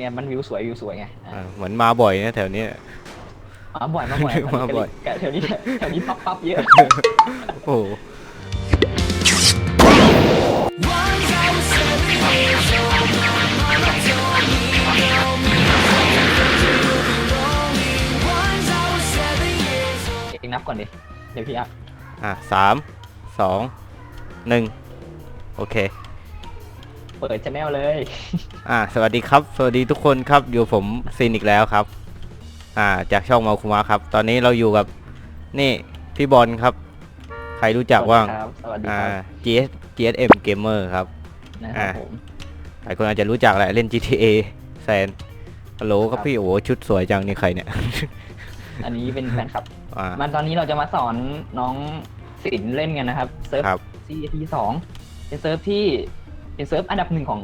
เนี่ยมันวิวสวยวิวสวยไงอ่าเหมือนมาบ่อยนะแถวเนี้ย มาบ่อยมาบ่อยมาบ่อย แถวนี้แถวนี้ปั๊บปั๊บเยอะ โอ้โหเองนับก่อนดิ เดี๋ยวพี่อัพอะสามสองหนึ่งโอเค เปิดชแนลเลย อ่า สวัสดีครับ สวัสดีทุกคนครับอยู่ผมซินอีกแล้วครับ อ่า จากช่องเมาคุมะครับ ตอนนี้เราอยู่กับนี่พี่บอลครับ ใครรู้จักว่างครับสวัสดีอ่าครับ GS GSM Gamer ครับ นะครับอ่าผม หลายคนอาจจะรู้จักแหละเล่น GTA แซนฮัลโหลครับพี่โอ้โหชุดสวยจังนี่ใครเนี่ย อันนี้เป็นแฟนคลับ อ่ามันตอนนี้เราจะมาสอนน้องศิลป์เล่นกันนะครับ เซิร์ฟครับ CT สองเป็นเซิร์ฟที่ เป็นเซิร์ฟอันดับหนึ่งของ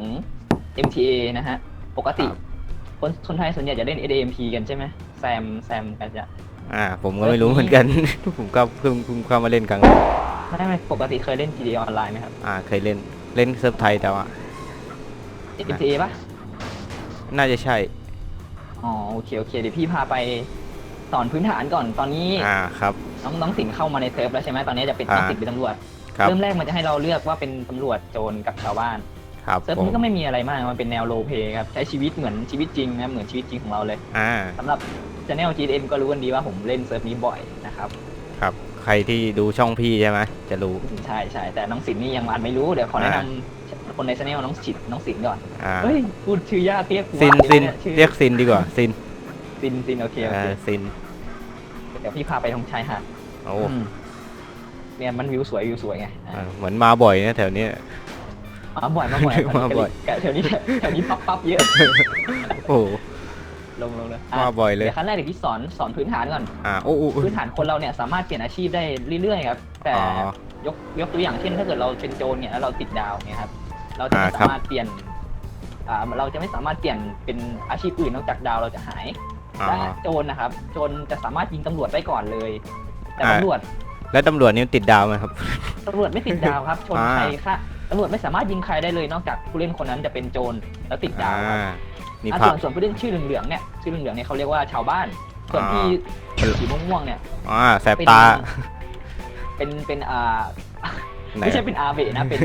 MTA นะฮะ ปกติครับคนคนไทยส่วนใหญ่จะเล่น ADMP กันใช่ไหมแซมแซมกันจะ อ่า ผมก็ไม่รู้เหมือนกัน ผมก็เพิ่งเพิ่งเข้ามาเล่นครั้งแรกไม่ไม่ปกติเคยเล่น GTA ออนไลน์ไหมครับ อ่า เคยเล่นเล่นเซิร์ฟไทยแต่ว่า MTA ปะน่าจะใช่ อ๋อโอเคโอเคเดี๋ยวพี่พาไปสอนพื้นฐานก่อนตอนนี้ อ่าครับ น้องน้องสินเข้ามาในเซิร์ฟแล้วใช่ไหมตอนนี้จะเป็นอ่า น้องสินเป็นตำรวจ ครับเริ่มแรกมันจะให้เราเลือกว่าเป็นตำรวจโจรกับชาวบ้านครับเซิร์ฟผมนี้ก็ไม่มีอะไรมากมันเป็นแนวโรลเพลย์ครับใช้ชีวิตเหมือนชีวิตจริงนะเหมือนชีวิตจริงของเราเลยอ่าสำหรับ channel GM ก็รู้กันดีว่าผมเล่นเซิร์ฟนี้บ่อยนะครับครับ ใครที่ดูช่องพี่ใช่ไหมจะรู้ใช่ใช่แต่น้องสินนี่ยังอาจไม่รู้เดี๋ยวขอแนะนอ่าำคนใน channel น้องสินน้องสินก่อนอ่าเฮ้ยพูดชื่อยากเรียกซินว่าซินเยชื่อเรียกซินดีกว่าซินซินซินโอเคโออ่าเคซินเดี๋ยวพี่พาไปทางชายหาดโอ้อืม เนี่ยมันวิวสวยวิวสวยไงอ่าอ่าเหมือนมาบ่อยนะแถวเนี้ย มาบ่อยมาบ่อยมาบ่อย แถวนี้แถวนี้ปั๊บปั๊บเยอะ โอ้โห ลงลงเลยอะมาบ่อยเลยเดี๋ยวขั้นแรกเดี๋ยวพี่สอนสอนพื้นฐานก่อน อ่าโอ้โหพื้นฐานคนเราเนี่ยสามารถเปลี่ยนอาชีพได้เรื่อยๆครับ แต่อ๋อยกยกตัวอย่างเช่น ถ้าเกิดเราเป็นโจรเนี่ยแล้วเราติดดาวเนี่ยครับ เราจะไม่อ่าครับสามารถเปลี่ยน อ่าเราจะไม่สามารถเปลี่ยนเป็นอาชีพอื่นนอกจากดาวเราจะหายอ๋อและโจรนะครับ โจรจะสามารถยิงตำรวจได้ก่อนเลย แต่อ่า ตำรวจ แล้วตำรวจนี่ติดดาวไหมครับ ตำรวจไม่ติดดาวครับชนอ่า ใครค่ะตำรวจไม่สามารถยิงใครได้เลยนอกจากผู้เล่นคนนั้นจะเป็นโจรแล้วติดดาวครับอ่านี่อะภาส่พวนส่วนผู้เล่นชื่อเหลืองๆเนี่ยชื่อเหลืองๆเนี่ยเขาเรียกว่าชาวบ้าน ส่วนที่อ่า สีม่วงๆเนี่ยอ่าแสบตาเป็นเป็นอ่าไหน ไม่ใช่เป็นอาเบะนะเป็น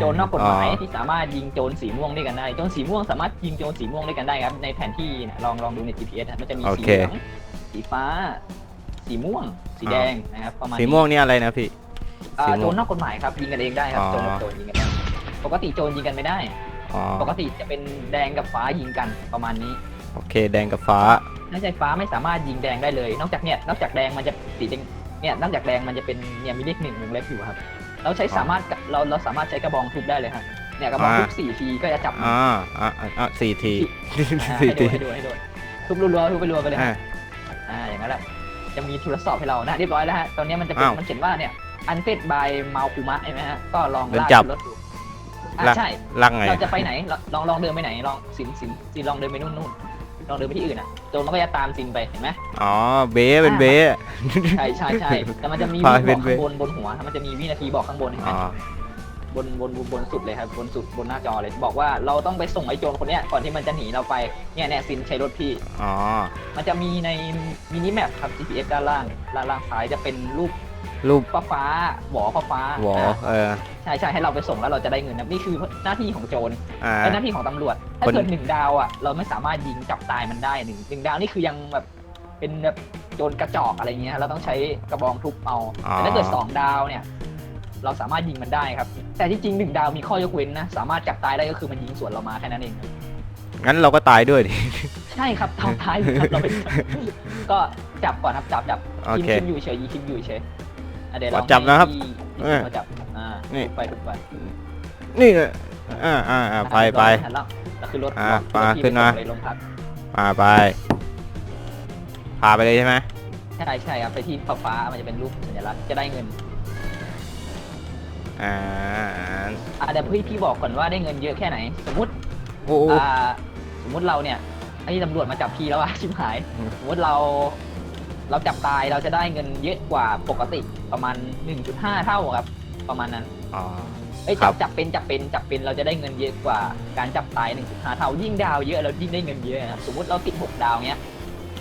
โจรนอกกฎหมายอ๋อ ที่สามารถยิงโจรสีม่วงด้วยกันได้โจรสีม่วงสามารถยิงโจรสีม่วงด้วยกันได้ครับในแผนที่เนี่ยลองลองดูใน GPS นะมันจะมีโอสีเค เหลืองสีฟ้า สีม่วง สีแดงนะครับประมาณสีนี้ม่วงนี่อะไรนะพี่ อ่าสีม่วงโจรนอกกฎหมายครับยิงกันเองได้ครับอ๋อ โจรกับโจรยิงกันได้ปกติโจรยิงกันไม่ได้ อ๋อปกติจะเป็นแดงกับฟ้ายิงกันประมาณนี้โอเค แดงกับฟ้าถ้าใจฟ้าไม่สามารถยิงแดงได้เลย นอกจากเนี่ยนอกจากแดงมันจะสีแดงเนี่ยนอกจากแดงมันจะเป็นเนี่ยมีเลขหนึ่งวงเล็บอยู่ครับเราใช้อ๋อสามารถเราเราสามารถใช้กระบองทุบได้เลยครับเนี่ยกระบองอ่าทุบสี่ทีก็จะจับอ่าอ่าอ่าสี่ทีอ่าสี่ให้ดูทีให้ดูให้ดูทุบรัวๆทุบไปรัวไปเลยอ่าฮะอ่าอย่างนั้นแหละ จะมีทดสอบให้เรานะเรียบร้อยแล้วฮะตอนนี้มันจะเป็นอ้าวมันเขียนว่าเนี่ยอันเฟดบายเมาคูมะใช่ไหมฮะก็ลองเดินลากจับขึ้นรถดูอ่าลากใช่ ลังไง เราจะไปไหนลองลองลองเดินไปไหนลองสินสินสินลองเดินไปนู่นนู่นลองเดินไปที่อื่นอะโจรมันก็จะตามสินไปเห็นไหม อ๋อ เบ้เป็นเบ้ใช่ใช่ใช่แต่มันจะมีพาวิเป็บนอกข้างบนบนหัว มันจะมีวินาทีบอกข้างบนเห็นไหมอ๋อ บนบนบนบนสุดเลยครับบนสุดบนหน้าจอเลย บอกว่าเราต้องไปส่งไอ้โจรคนเนี้ยก่อนที่มันจะหนีเราไปเนี่ยเนี่ยซินใช้รถพี่ อ๋อ มันจะมีในมินิแมปครับ GPS ด้านล่างด้านล่างซ้ายจะเป็นรูปรูปฟ้าฟ้าๆหวอฟ้าฟ้าๆหวออ่าเออ ใช่ใช่ให้เราไปส่งแล้วเราจะได้เงินนะนี่คือหน้าที่ของโจรอ่าเป็นหน้าที่ของตำรวจ ถ้าคน เกิดหนึ่งดาวอะเราไม่สามารถยิงจับตายมันได้หนึ่งหนึ่งดาวนี่คือยังแบบเป็นแบบโจรกระจอกอะไรเงี้ยเราต้องใช้กระบองทุบเอาอ๋อ แต่ถ้าเกิดสองดาวเนี่ย เราสามารถยิงมันได้ครับ แต่ที่จริงหนึ่งดาวมีข้อยกเว้นนะ สามารถจับตายได้ก็คือมันยิงสวนเรามาแค่นั้นเองครับงั้นเราก็ตายด้วยดิ ใช่ครับเท่าท้ายครับเราเป็นก็จับก่อนครับจับจับโอคิมเคคิมอยู่เฉยยิงคิมอยู่เฉยอะเดี๋ยวลองจับนะครับให้พี่เออมาจับอ่านี่ ทุบไปทุบไปนี่ไงอ่าอ่าอ่าไปไป หันหลังแล้วคือรถอ่าบอกมารถพี่ขึ้นมา ไปส่งเลยลงพักอ่าไป พาไปเลยใช่ไหมใช่ใช่ครับไปที่ฟ้าฟ้าๆมันจะเป็นรูปสัญลักษณ์จะได้เงิน อ่าอ่าเดี๋ยวพี่พี่บอกก่อนว่าได้เงินเยอะแค่ไหน สมมติโอ้โหอ่าสมมติเราเนี่ยไอ้ตำรวจมาจับพี่แล้วอะชิบหายอืมสมมติเรา เราจับตายเราจะได้เงินเยอะกว่าปกติประมาณ 1.5 เท่าครับ ประมาณนั้น อ๋อ เอ้ยครัจับ บจับเป็นจับเป็นจับเป็นเราจะได้เงินเยอะกว่าการจับตายหนึ่งจุดห้าเท่ายิ่งดาวเยอะเรายิ่งได้เงินเยอะนะครับสมมติเราติดหกดาวเนี้ย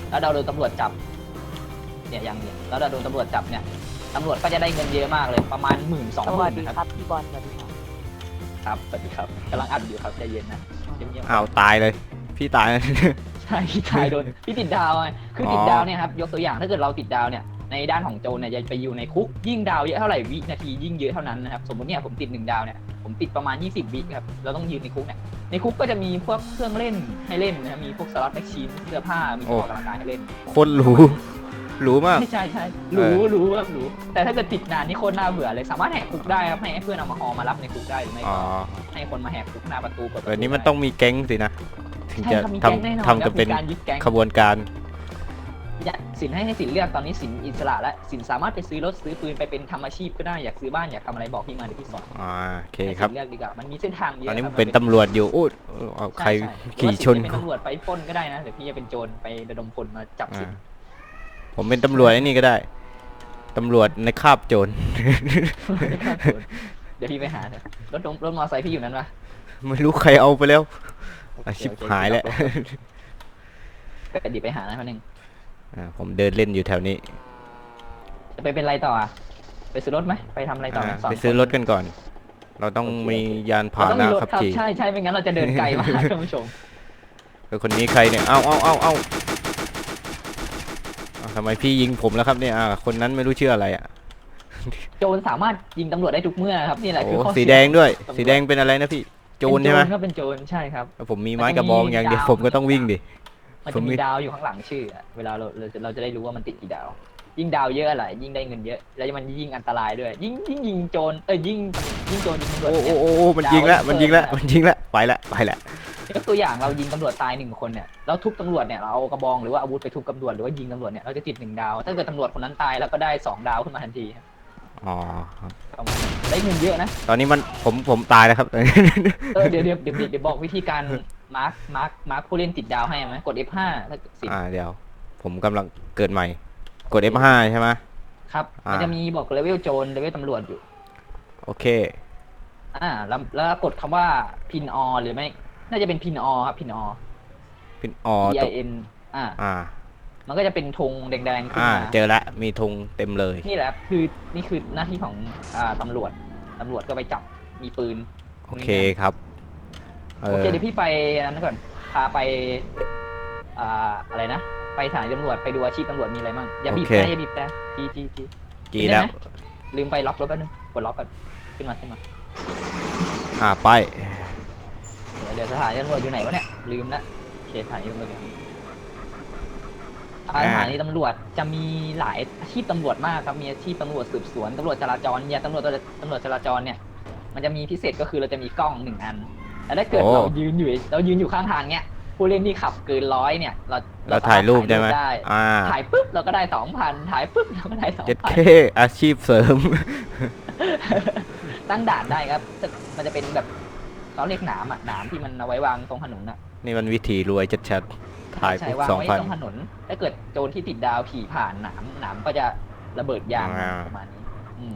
แล้วเราโดนตำรวจจับเนี่ยอย่างเนี่ยแล้วเราโดนตำรวจจับเนี่ย ตำรวจก็จะได้เงินเยอะมากเลยประมาณหมื่นสองสหวัมื่สนดีนะครับครับพี่บอลสวัสดีครับครับสวัสดีครับกำลังอัดอยู่ครับใจเย็นนะเงียบๆอ้าวตายเลย พี่ตายใช่พี่ชายโดนพี่ติดดาวไงคือติดอ๋อดาวเนี่ยครับยกตัวอย่างถ้าเกิดเราติดดาวเนี่ยในด้านของโจรเนี่ยจะไปอยู่ในคุกยิ่งดาวเยอะเท่าไหร่วินาทียิ่งเยอะเท่านั้นนะครับสมมติเนี่ยผมติดหนึ่งดาวเนี่ยผมติดประมาณ 20 วิครับเราต้องยืนในคุกเนี่ยในคุกก็จะมีพวกเครื่องเล่นให้เล่นนะครับมีพวกสล็อตแมชชีนเสื้อผ้ามีตัวออกกำลังกายให้เล่น โคตร หรูหรูมากไม่ใช่ใช่รู้รู้ครับรู้แต่ถ้าเกิดติดนานนี่โคตรน่าเบื่อเลย สามารถแหกคุกได้ครับให้เพื่อนเอามาฮอมารับในคุกได้หรือไม่อ๋อก็ให้คนมาแหกคุกหน้าประตูเปิดประแบบตูนี้มันต้องมีแก๊งสินะ ถึงใช่จะครับมีทแก๊งแน่นอนำทำกันเป็นครับมีการยึดแก๊งขบวนการอยากสินให้ให้สินเลือกตอนนี้สินอิสระและสินสามารถไปซื้อรถซื้อปืนไปเป็นทำอาชีพก็ได้อยากซื้อบ้านอยากทำอะไรบอกพี่มาเดี๋ยวพี่สอนอ่าโอเคให้ครับ สินเลือกดีกว่ามันมีเส้นทางเยตอนอะนี้คมัรับนเป็นตำรวจอยู่อู้เอาใครใช่ขี่ชนหรือว่าสินจะเป็นตำรวจไปปล้นก็ได้นะเดี๋ยวพี่จะเป็นโจรไประดมพลมาจับสิอ่าน ผมเป็นตำรวจไอ้นี่ก็ได้ ตำรวจในคาบโจร เดี๋ยวพี่ไปหาเถอะรถรถมอเตอร์ไซค์พี่อยู่นั้นปะไม่รู้ใครเอาไปแล้วอาชิบหายแล้วก็เดี๋ยวไปหานะคนหนึ่งอ่าผมเดินเล่นอยู่แถวนี้ จะไปเป็นไรต่ออะไปซื้อรถไหมไปทำอะไรต่ออ่าสนไปซื้อคนรถกันก่อน เราต้องโอเคมียานพาเราหต้องนะมีรถขับครับขี่ใช่ใช่ไม่งั้นเราจะเดินไกลมากท่านผู้ชม เออคนนี้ใครเนี่ย เอาเอาเอาเอาเอา ทำไมพี่ยิงผมแล้วครับเนี่ยอ่าคนนั้นไม่รู้ชื่ออะไรอะโจรสามารถยิงตำรวจได้ทุกเมื่อครับนี่แหละโอ้คือข้อสีเยแดงด้วยตำรวจสีแดงเป็นอะไรนะพี่ โจรใช่ไหมเป็นโจรครับเป็นโจรใช่ครับแล้วผมมีไม้กระบองอย่างเดียวผมก็ต้องวิ่งดิ มันผจะมมีมีดาวอยู่ข้างหลังชื่ออะเวลาเราเราจะเราจะได้รู้ว่ามันติดกี่ดาว ยิ่งดาวเยอะอะไรยิ่งได้เงินเยอะ แล้วมันยิ่งอันตรายด้วย ยิ่งยิ่งยิงโจรเอ้ยยิ่งยิ่งโจรยิงตำรวจโอ้เนี่ยโอ้โอ้มันยิงแล้วมันยิงแล้วมันยิงแล้วไปละไปละ ยกตัวอย่างเรายิงตำรวจตายหนึ่งคนเนี่ยเราทุบตำรวจเนี่ยเราเอากระบองหรือว่าอาวุธไปทุบตำรวจหรือว่ายิงตำรวจเนี่ยเราจะติดหนึ่งดาว ถ้าเกิดตำรวจคนนั้นตายแล้วก็ได้สองดาวขึ้นมาทันทีครับอ๋อครับประมาณนั้นได้เงินเยอะนะ ตอนนี้มันผมผมตายแล้วครับ เออเดี๋ยวเดี๋ยวเดี๋ยวเดี๋ยวบอกวิธีการมาร์คมาร์คมาร์คผู้เล่นติดดาวให้ไหมกด F5 ถ้าเกิดสิบอ่าเดี๋ยว ผมกำลังเกิดใหม่ กด F5 ใช่ไหม ครับอ่ามั มันจะมีบอกเลเวลโจรเลเวลตำรวจอยู่โอเค อ่าแล้วแล้วกดคำว่าพินอหรือไม่ น่าจะเป็นพินอครับพินอ เป็นอ๋อ P ต I N อ่า อ่า มันก็จะเป็นธงแดงๆขึ้นอ่า มา เจอละมีธงเต็มเลย นี่แหละครับคือนี่คือหน้าที่ของอ่าตำรวจตำรวจก็ไปจับมีปืนโอเคครับ เอโออ เคเดี๋ยวพี่ไปอันนั้นก่อนพาไปอ่าอะไรนะ ไปสถานีตำรวจไปดูอาชีพตำรวจมีอะไรบ้างอย่าบีบโอเค แต่อย่าบีบแต่จีจีจีกี่แล้ว ลืมไปล็อกรถแป๊บนึงกดล็อกก่อนขึ้นมาขึ้นมา อ่า ไปเดี๋ยวเดี๋ยวสถานีตำรวจอยู่ไหนวะเนี่ย ลืมละโอเคสถานีตำรวจอยู่ไหนอ่าอ่าสถานีตำรวจจะมีหลายอาชีพตำรวจมากครับ มีอาชีพตำรวจสืบสวนตำรวจจราจรเนี่ยตำรวจตำรวจจราจรเนี่ย มันจะมีพิเศษก็คือเราจะมีกล้องหนึ่งอัน แล้วถ้าเกิดโอ้ เรายืนอยู่เรายืนอยู่ข้างทางเนี่ยผู้เล่นที่ขับเกินร้อยเนี่ย เราเราถ่ายรูปได้ไหมได้อ่าถ่ายปุ๊บเราก็ได้สองพันถ่ายปุ๊บเราก็ได้สองเจ็ดพัน เคอาชีพเสริม ตั้งด่านได้ครับจะมันจะเป็นแบบ เขาเรียกหนามอะหนามที่มันเอาไว้วางตรงถนนอะนี่มันวิธีรวยชัดๆถ่ายใช่ปุ๊บวางสองไว้พันตรงถนนถ้าเกิดโจรที่ติดดาวขี่ผ่านหนามหนามก็จะระเบิดยางอ่าประมาณนี้ อืม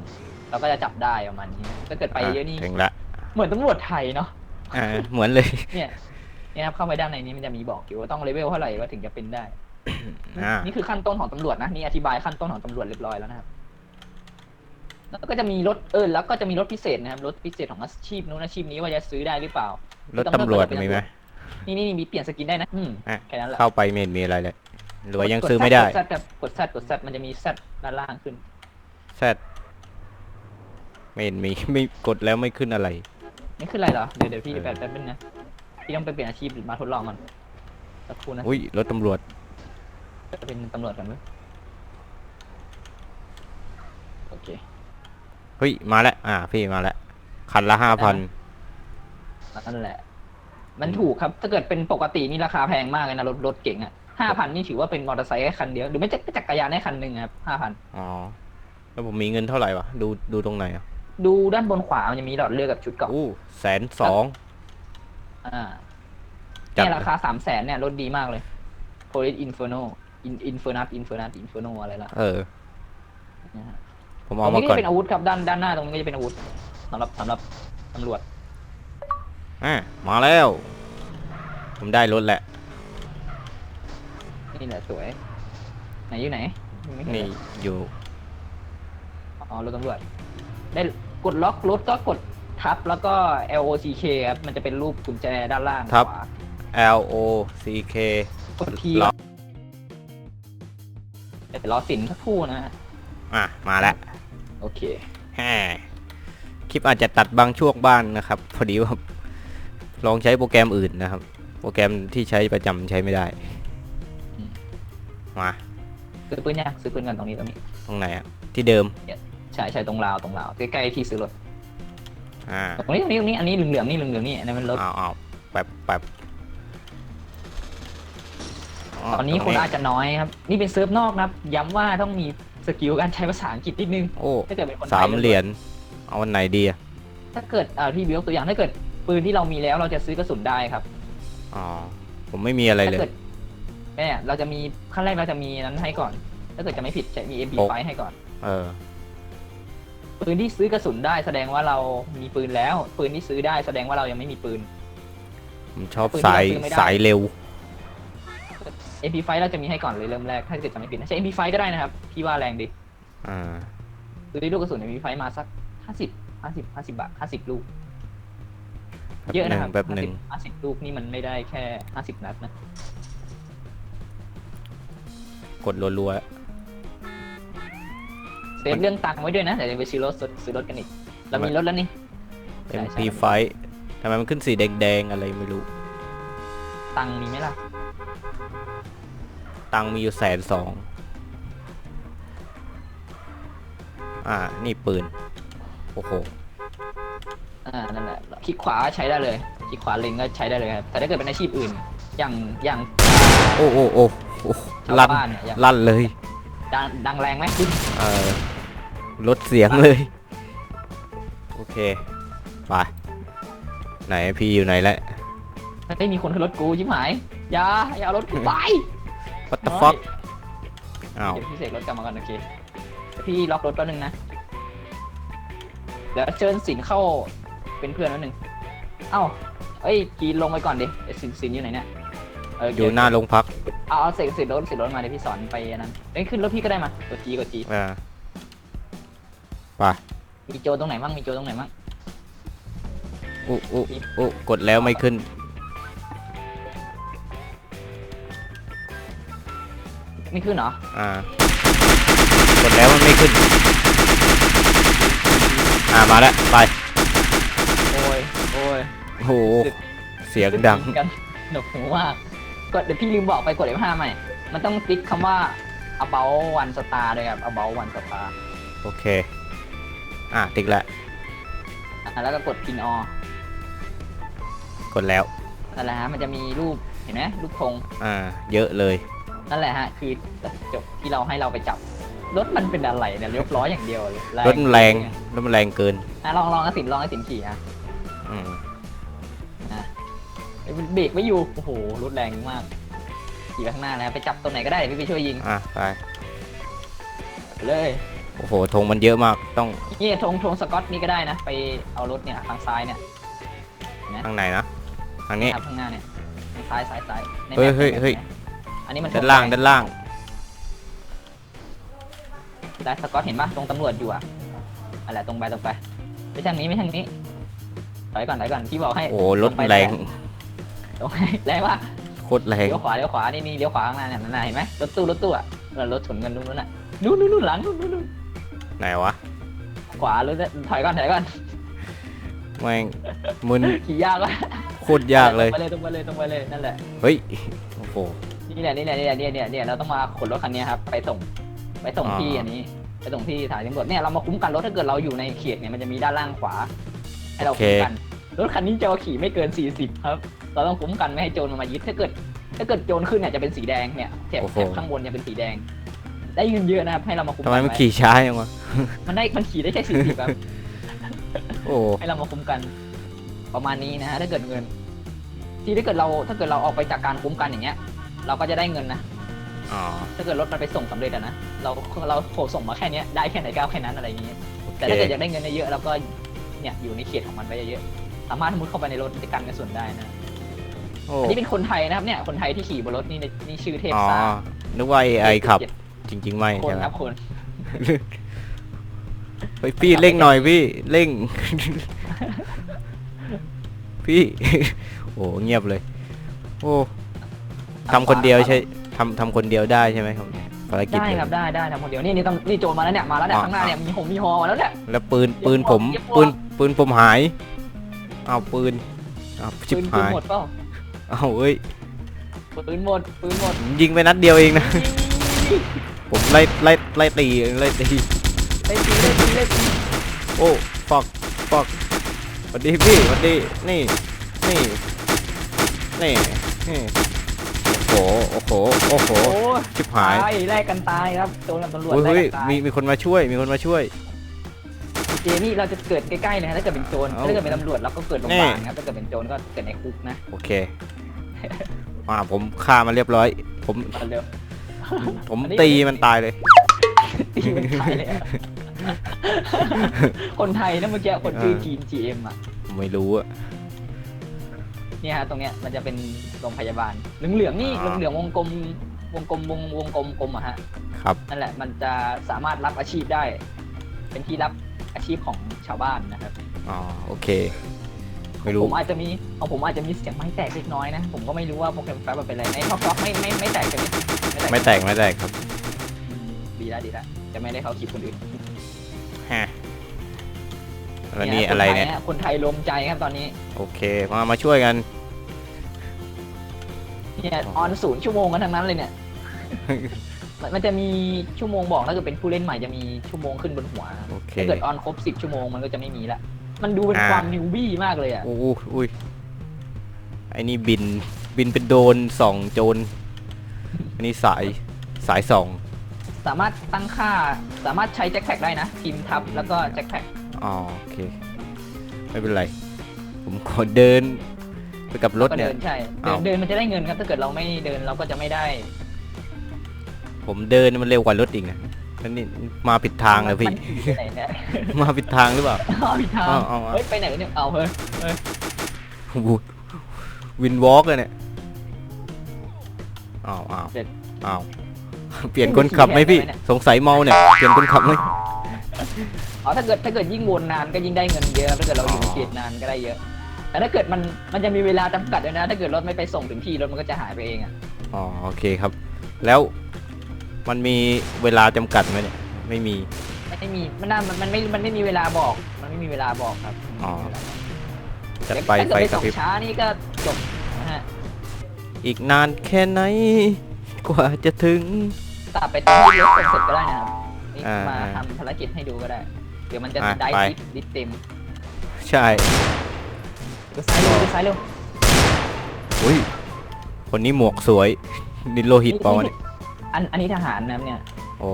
เราก็จะจับได้ประมาณนี้ถ้าเกิดไปเยอะนี่ถึงละเหมือนตำรวจไทยเนาะอ่าเหมือนเลย เนี่ยเนี่ยครับเข้าไปด้านในนี้มันจะมีบอกอยู่ว่าต้องเลเวลเท่าไหร่ว่าถึงจะเป็นได้ อ่านี่คือขั้นต้นของตำรวจนะนี่อธิบายขั้นต้นของตำรวจเรียบร้อยแล้วนะครับ แล้วก็จะมีรถเออแล้วก็จะมีรถพิเศษนะครับรถพิเศษของอาชีพนู้นอาชีพนี้ว่าจะซื้อได้หรือเปล่ารถตำรวจมีไหมนี่นี่มีเปลี่ยนสกินได้นะอืมอะแค่นั้นแหละเข้าไปไม่เห็นมีอะไรเลยหรือว่ายังซื้อไม่ได้กดแซดแบบกดแซดกดแซดมันจะมีแซดด้านล่างขึ้นแซดไม่เห็นมีไม่กดแล้วไม่ขึ้นอะไรนี่คืออะไรเหรอเดี๋ยวเดี๋ยวพี่เออแบบแป๊บนึงนะพี่ต้องไปเปลี่ยนอาชีพมาทดลองก่อนสักครู่นะอุ้ยรถตำรวจจะเป็นตำรวจกันไหมโอเค เฮ้ยมาแล้วอ่า พี่มาแล้วคันละห้าพันนั่นแหละ มันถูกครับ ถ้าเกิดเป็นปกตินี่ราคาแพงมากเลยนะรถรถเก่งอะห้าพันนี่ถือว่าเป็นมอเตอร์ไซค์แค่คันเดียว หรือไม่จะจักรยานได้คันหนึ่งครับห้าพันอ๋อ แล้วผมมีเงินเท่าไหร่วะ ดูดูตรงไหนอะ ดูด้านบนขวา มันจะมีหลอดเลือกกับชุดเกราะอู้แสนสองอ่าจัดเนี่ยราคาสามแสนเนี่ยรถดีมากเลย Police Inferno In Infernus Infernus Inferno อะไรละเออนะฮะผมตรเอา งมานี้ก็ก่อนจะเป็นอาวุธครับด้านด้านหน้าตรงนี้ก็จะเป็นอาวุธสำหรับสำหรับตำรวจอะมาแล้ว ผมได้รถแล้วนี่แหละสวย ไหนอยู่ไหนไม่เห็นี่เลยอยู่อ๋อรถตำรวจ ได้กดล็อกรถก็กดทับแล้วก็ L O C K ครับมันจะเป็นรูปกุญแจด้านล่างทับ ขวา L O C K กดทีล็อกเดี๋ยวรอสินสักครู่นะฮะ อะมาแล้ว โอเคแฮคลิปอาจจะตัดบางช่วงบ้างนะครับ พอดีว่าลองใช้โปรแกรมอื่นนะครับ โปรแกรมที่ใช้ประจำใช้ไม่ได้อืมมา ซื้อปืนยังซื้อปืนกันตรงนี้ตรงนี้ ตรงไหนอะที่เดิม ใช่ใช่ตรงราวตรงราวใกล้ๆที่ซื้อรถอ่า ตรงนี้ตรงนี้ตรงนี้อันนี้เหลืองๆนี่เหลืองๆนี่อันนั้นมันรถเอาเอาแป๊บแป๊บตอนนี้คนอาจจะน้อยครับ นี่เป็นเซิร์ฟนอกนะครับ ย้ำว่าต้องมี สกิลการใช้ภาษาอังกฤษนิดนึง โอ้ถ้าเกิดเป็นคนไทยสามเหรียญเอาวันไหนดีอะถ้าเกิดอ่าพี่บิวตัวอย่างถ้าเกิดปืนที่เรามีแล้วเราจะซื้อกระสุนได้ครับอ๋อผมไม่มีอะไรเลถ้ายเกิดแม่เราจะมีขั้นแรกเราจะมีนั้นให้ก่อน ถ้าเกิดจะไม่ผิดจะมี MP5 ให้ก่อน เออ ปืนที่ซื้อกระสุนได้แสดงว่าเรามีปืนแล้ว ปืนที่ซื้อได้แสดงว่าเรายังไม่มีปืน ผมชอบปืนที่สายเราซื้อไม่ได้ สายเร็ว MP5 เราจะมีให้ก่อนเลยเริ่มแรก ถ้าเกิดจะไม่ผิดนะใช้ MP5 ก็ได้นะครับ พี่ว่าแรงดีอ่าซื้อลูกกระสุน MP5 มาสัก50 50 50บาท50ลูก แป๊บเยอะหนึ่นะงครับแป๊บหนึ่ง50 50ลูกนี่มันไม่ได้แค่50นัดนะ กดรัวเซฟเรื่องตังค์ไว้ด้วยนะเดี๋ยวจะไปซื้อรถซื้อรถกันอีก เรามีรถแล้วนี่ๆใช่ใช่ MP5 ทำไมมันขึ้นสีแดงๆ อะไรไม่รู้ ตังค์มีไหมล่ะ ตังค์มีอยู่แสนสองอ่า นี่ปืน โอ้โห อ่า นั่นแหละ คลิกขวาใช้ได้เลย คลิกขวาเล็งก็ใช้ได้เลยครับ แต่ถ้าเกิดเป็นอาชีพอื่น อย่าง อย่างโอ้โอ้โอ้โอ้ชาวลั่น บ้านเนี่ยอย่างลั่นเลย ดังดังแรงไหมคุณเออลดเสียงเลย โอเค ไป ไหนพี่อยู่ไหนแล้ว ไม่มีคนขึ้นรถกูชิบหายอย่าอย่าเอารถกูไป What the fuck อ้าวเดี๋ยวพี่เสกรถกลับมาก่อนโอเคเดี๋ยวพี่ล็อกรถแป๊บนึงนะ เดี๋ยวเชิญสินเข้าเป็นเพื่อนแป๊บนึง เอ้าเอ้ยกีนลงไปก่อนดิไอ้สินสินอยู่ไหนเนี่ยเอยู่หน้าโรงพักเอาเอาเสกสินรถสินรถมาเดี๋ยวพี่สอนไปอันนั้นเอ้ยขึ้นรถพี่ก็ได้มากดจีกดจีอ่าไปมีโจตรงไหนมั่งมีโจตรงไหนมั่ง อุ๊อุ๊อุ๊กดแล้วไม่ขึ้น ไม่ขึ้นเหรอ อ่ากดแล้วมันไม่ขึ้น อ่ามาแล้วไปโอ้ย โอ้ยโอ้โหเสียงดังกันหนวกหูมากกดเดี๋ยวพี่ลืมบอกไปกด F5 ใหม่ มันต้องติ๊กคำว่า about one star ด้วยครับ about one star โอเค อะติ๊กแล้วอะแล้วก็กด pin all กดแล้วนั่นแหละฮะมันจะมีรูปเห็นไหมรูปธงอ่า เยอะเลย นั่นแหละฮะ คือจบที่เราให้เราไปจับ รถมันเป็นอะไรเนี่ยเรียบร้อยอย่างเดียวเลยรถมันแรงรถมันแรงเกินอะลองลองกระสินลองกระสินขี่ฮะอืมเอ้ยเบรกไม่อยู่ โอ้โห รถแรงมากขี่ไปข้างหน้าแล้วไปจับตัวไหนก็ได้เดี๋ยวพี่ไปช่วยยิง อะไป เลย โอ้โห ธงมันเยอะมาก ต้องนี่ธงธงสกอตนี่ก็ได้นะ ไปเอารถเนี่ยทางซ้ายเนี่ยทางไหนนะ ทางนี้ครับข้างหน้าเนี่ยทางซ้ายซ้ายซ้ายในเฮ้ยแมปเฮ้ยในแมปเฮ้ย นะอันนี้มันด้านล่างธด้านล่างได้สกอตเห็นปะตรงตำรวจอยู่อะอะไรตรงไปตรงไปไม่ใช่ทางนี้ไม่ใช่ทางนี้ถอยก่อนถอยก่อนพี่บอกให้โอ้โหรถแรงตรงไปแรงว่าโคตรแรงเลี้ยวขวาเลี้ยวขวานี่นี่เลี้ยวขวาข้างหน้าเนี่ยนั่นน่ะเห็นไหมรถตู้รถตู้อะเออรถชนกันนู่นนู่นน่ะนู่นนู่นนู่นหลังนู่นนู่นนู่นไหนวะขวารถถอยก่อนถอยก่อนแม่งมึนขี่ยากว่ะโคตรยากเลยตรงไปเลยตรงไปเลยตรงไปเลยนั่นแหละเฮ้ยโอ้โห นี่แหละนี่แหละนี่แหละเนี่ยเนี่ยเนี่ยเราต้องมาขนรถคันนี้ครับไปส่งไปส่งอ่าที่อันนี้ ไปส่งที่สถานีตำรวจเนี่ยเรามาคุ้มกันรถถ้าเกิดเราอยู่ในเขตเนี่ยมันจะมีด้านล่างขวา ให้เราคุ้มกันรถคันนี้จะขี่ไม่เกิน 40 ครับ เราต้องคุ้มกันไม่ให้โจรมันมายึดถ้าเกิด ถ้าเกิดโจรขึ้นเนี่ยจะเป็นสีแดงเนี่ยแถบโอ้โหแถบข้างบนจะเป็นสีแดง ได้เงินเยอะนะครับให้เรามาคุ้มทำไมกันมันไว้ขี่ช้าจังวะมันได้มันขี่ได้แค่40ครับโอ้ให้เรามาคุ้มกัน ประมาณนี้นะฮะถ้าเกิดเงิน ที่ถ้าเกิดเราถ้าเกิดเราออกไปจากการคุ้มกันอย่างเงี้ย เราก็จะได้เงินนะอ๋อ ถ้าเกิดรถมันไปส่งสำเร็จอะนะเราเราโผส่งมาแค่เนี้ยได้แค่ไหนก็เอาแค่นั้นอะไรอย่างเงี้ยโอเคแต่ถ้าเกิดอยากได้เงินเยอะๆเราก็เนี่ยอยู่ในเขตของมันไว้เยอะๆสามารถมุดเข้าไปในรถจะกันกระสุนได้นะโอ้อันนี้เป็นคนไทยนะครับเนี่ยคนไทยที่ขี่บนรถนี่นี่ชื่อเทพอ๋อซ่านึกว่าไอขับ จริง ๆ ไม่คนใช่ไหมครับคนเฮ้ยพี่เร่งหน่อยพี่เร่ง พี่ โอ้เงียบเลย โอ้ ทำคนเดียวใช่ทำทำคนเดียวได้ใช่ไหมครับภารกิจได้เนี่ยครับได้ได้ทำคนเดียวนี่นี่ต้องนี่โจรมาแล้วเนี่ยมาแล้วเนี่ยอ๋อข้างหน้าเนี่ยมีหงมีฮอมาแล้วเนี่ยแล้วปืนปืนผมเย็บพอปืนปืนผมหายเอาปืนเอาชิบปืนปืนหายหมดเปล่าเอาเอ้ยปืนหมดปืนหมดผมยิงไปนัดเดียวเองนะผมไล่ไล่ไล่ตีไล่ตีเล่นตีเล่นตีเล่นตีโอ้ฟอกฟอกสวัสดีพี่สวัสดีนี่นี่นี่นี่โอ้โหโอ้โหโอ้โหโอ้ชิบหายตายแลกกันตายครับโจรกับตำรวจเฮ้ยแลกเฮ้ยกันตายมีมีคนมาช่วยมีคนมาช่วย เจนี่เราจะเกิดใกล้ๆเลยนะถ้าเกิดเป็นโจรเอาถ้าเกิดเป็นตำรวจเราก็เกิดโรงพยาบาลครับถ้าเกิดเป็นโจรก็เกิดในคุกนะโอเคอ่าผมฆ่ามันเรียบร้อย ผมมาเร็ว ผมอันนี้ ตีมันตายเลย ตีมันตายเลยอะ คนไทยนะเมื่อกี้คนชื่อจีน GM อะไม่รู้อะ เนี่ยฮะตรงเนี้ยมันจะเป็นโรงพยาบาลเหลืองๆนี่อ่าเหลืองๆวงกลมวงกลมวงวงกลมกลมอะฮะครับนั่นแหละมันจะสามารถรับอาชีพได้ เป็นที่รับอาชีพของชาวบ้านนะครับอ๋อโอเค ไม่รู้ผมอาจจะมีเอาผมอาจจะมีเสียงไม้แตกเล็กน้อยนะ ผมก็ไม่รู้ว่าโปรแกรมแฟบมันเป็นอะไรในท็อกท็อกไม่ไม่ไม่แตกกันไม่แตกไม่แตกครับ ดีแล้วดีแล้วจะไม่ได้เข้าคลิปคนอื่นฮะ แล้วนี่อะไรเนี่ย คนไทยรวมใจครับตอนนี้ โอเค มา มาช่วยกัน เนี่ยออนศูนย์ชั่วโมงกันทั้งนั้นเลยเนี่ย มันมันจะมีชั่วโมงบอกถ้าเกิดเป็นผู้เล่นใหม่จะมีชั่วโมงขึ้นบนหัวนะครับโอเค ถ้าเกิดออนครบสิบชั่วโมงมันก็จะไม่มีละ มันดูเป็นอ่าความนิวบี้มากเลยอะอู้อู้อุ้ยไอ้นี่บิน บินเป็นโดรนส่องโจรอันนี้สายสายส่อง สามารถตั้งค่า สามารถใช้แจ็คแพ็กได้นะ ทีมทับแล้วก็แจ็คแพ็ก อ๋อโอเค ไม่เป็นไร ผมขอเดินไปกับรถก็เนี่ยเดินใช่เดิอ้านวเดินมันจะได้เงินครับ ถ้าเกิดเราไม่เดินเราก็จะไม่ได้ผมเดินมันเร็วกว่ารถอีกนะแล้วนี่มาผิดทางเลยพี่ มันขี่ไปไหนเนี่ย มาผิดทางหรือเปล่า เอาอีกทางเอาเอาเอา เฮ้ยไปไหนเนี่ยเอาเฮ้ยโอ้โหวินวอล์กเลยเนี่ยอ้าวอ้าวอ้าวเปลี่ยนคนขับไหมพี่ สงสัยเมาเนี่ย เปลี่ยนคนขับไหม อ๋อถ้าเกิดถ้าเกิดยิ่งวนนานก็ยิ่งได้เงินเยอะถ้าเกิดเราอยู่ในเขตนานก็ได้เยอะ แต่ถ้าเกิดมันมันจะมีเวลาจำกัดด้วยนะ ถ้าเกิดรถไม่ไปส่งถึงที่รถมันก็จะหายไปเองอะอ๋อโอเคครับ แล้วมันมีเวลาจำกัดไหมเนี่ยไม่มี ไม่มีมันน่ามันมันไม่มันไม่มีเวลาบอก มันไม่มีเวลาบอกครับอ๋อ จัดเดี๋ยวไปถ้าเกิดไฟไปกระส่งพริบช้านี่ก็จบนะฮะอีกนานแค่ไหน กว่าจะถึง ตัดไปตอนที่รถส่งเสร็จก็ได้นะครับนี่อ่าม มาอ่าทำภารกิจให้ดูก็ได้เดี๋ยวมันจะอะได้ไป ดิสดิสเต็มใช่ดูซ้ายเร็วดูซ้ายเร็วอุ้ยคนนี้หมวกสวยนินโลหิตเปล่าวะเนี่ยอันอันนี้ทหารนะครับเนี่ยโอ้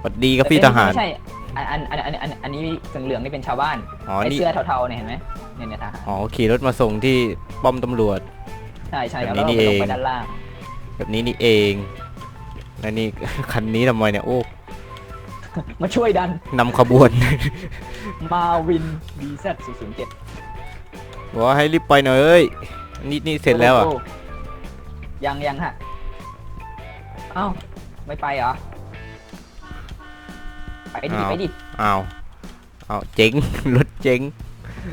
สวัสดีครับพี่ทหาร ไม่ใช่อันอันอันอันอันอันนี้เหลืองๆนี่เป็นชาวบ้านอ๋อไอ้นี่เสื้อเทาๆเนี่ยเห็นไหมเนี่ยเนี่ยทหารอ๋อขี่รถมาส่งที่ป้อมตำรวจ ใช่ใช่แบบแล้วนี้เรานี่ลงไปเอง ด้านล่างแบบนี้นี่เองและนี่ คันนี้ทำไมเนี่ยโอ้ มาช่วยดันนำขบวน มาวิน BZ 007 บอกว่าให้รีบไปหน่อยเอ้ยนี่นี่เสร็จแล้วอะโโหยังยังฮะ เอ้า ไม่ไปเหรอ ไปดิ อ้าว ไปดิ อ้าวอ้าวเจ๊ง รถเจ๊ง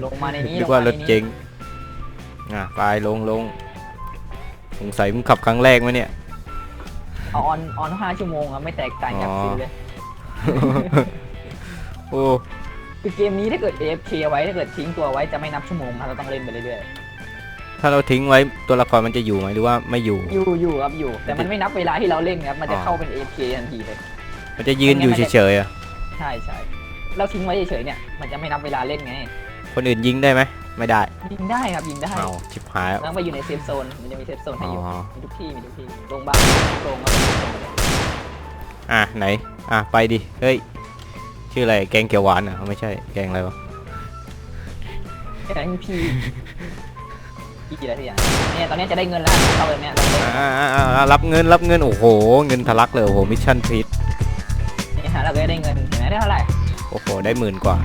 ลงมาในนี้นึลกงว่ามาในรถนี้เจ๊งอะไปลงลงสงสัยมึงขับครั้งแรกไหมเนี่ย เอาออนออนห้าชั่วโมงอะไม่แตกต่างจากอ๋อ ฟิลเลย โอ้คือเกมนี้ถ้าเกิด AFK ไว้ถ้าเกิดทิ้งตัวไว้จะไม่นับชั่วโมงครับเราต้องเล่นไปเรื่อยถ้าเราทิ้งไว้ตัวละครมันจะอยู่ไหมหรือว่าไม่อยู่ ๆอยู่อยู่ครับอยู่ แต่มันไม่นับเวลาที่เราเล่นครับมันจะอ๋อเข้าเป็น AFK ทันทีเลย มันจะยืนอยู่เฉยๆอะใช่ใช่เราทิ้งไว้เฉยๆเนี่ยมันจะไม่นับเวลาเล่นไงคนอื่นยิงได้ไหมไม่ได้ยิงได้ครับยิงได้เอาชิบหายแล้วต้องไปอยู่ในเซฟโซนมันจะมีเซฟโซนให้อ๋ออยู่มีทุกที่มีทุกที่โรงพยาบาลโรงแล้วก็โรงพยาบาลอะไหน อะไปดิ เฮ้ย ชื่ออะไร แกงเขียวหวานอะไม่ใช่ แกงอะไรวะแค่นั้นพี่พี่กี่อะไรทุกอย่างเนี่ยตอนนี้จะได้เงินแล้วเข้าเลยเนี่ยเราได้อ่าอ่าอ่าอ่ารับเงินรับเงิน โอ้โห เงินทะลักเลย โอ้โห มิชชั่นพีทเนี่ยฮะเราก็ได้เงินเห็นไหมได้เท่าไหร่โอ้โห ได้หมื่นกว่า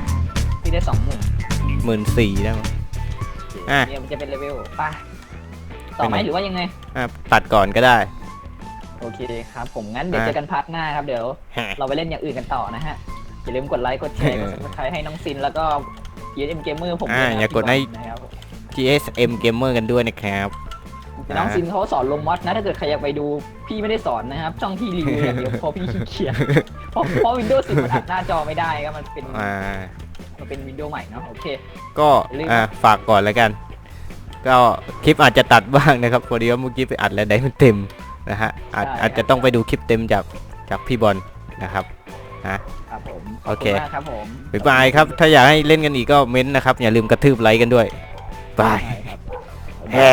พี่ได้สองหมื่นหมื่นสี่ได้มั้งอะเนี่ยมันจะเป็นเลเวลไป่ะต่อไหมไปไหนหรือว่ายังไงอะตัดก่อนก็ได้ โอเคครับผมงั้นเดี๋ยวอะเจอกันพาร์ทหน้าครับเดี๋ยว เราไปเล่นอย่างอื่นกันต่อนะฮะ อย่าลืมกดไลค์กดแชร์กดเออ subscribe ให้น้องซินแล้วก็ GSM Gamer ผมอ่าด้วยนะอย่ากดให้ นะครับ GSM Gamer กันด้วยนะครับ น้องซินเขาสอนลงมอดนะถ้าเกิดใครอยากไปดูพี่ไม่ได้สอนนะครับช่องที่รีวิวอย่างเดียวเพราะพี่ขี้เกียจเพราะเพราะ Windows 10มันอัดหน้าจอไม่ได้ครับมันเป็นอ่า มันเป็น Windows ใหม่เนาะโอเค ก็อย่าลืมอ่าฝากก่อนแล้วกัน ก็คลิปอาจจะตัดบ้างนะครับพอดีว่าเมื่อกี้ไปอัดแล้วได้ไม่เต็ม นะฮะอาจอาจจะต้องไปดูคลิปเต็มจากจากพี่บอลนะครับนะครับผมโอเคขบณมากครับผมบ๊ายบายครับ ถ้าอยากให้เล่นกันอีกก็เม้นต์นะครับ อย่าลืมกระทืบไลค์กันด้วยบาย ใช่ครับ แฮ่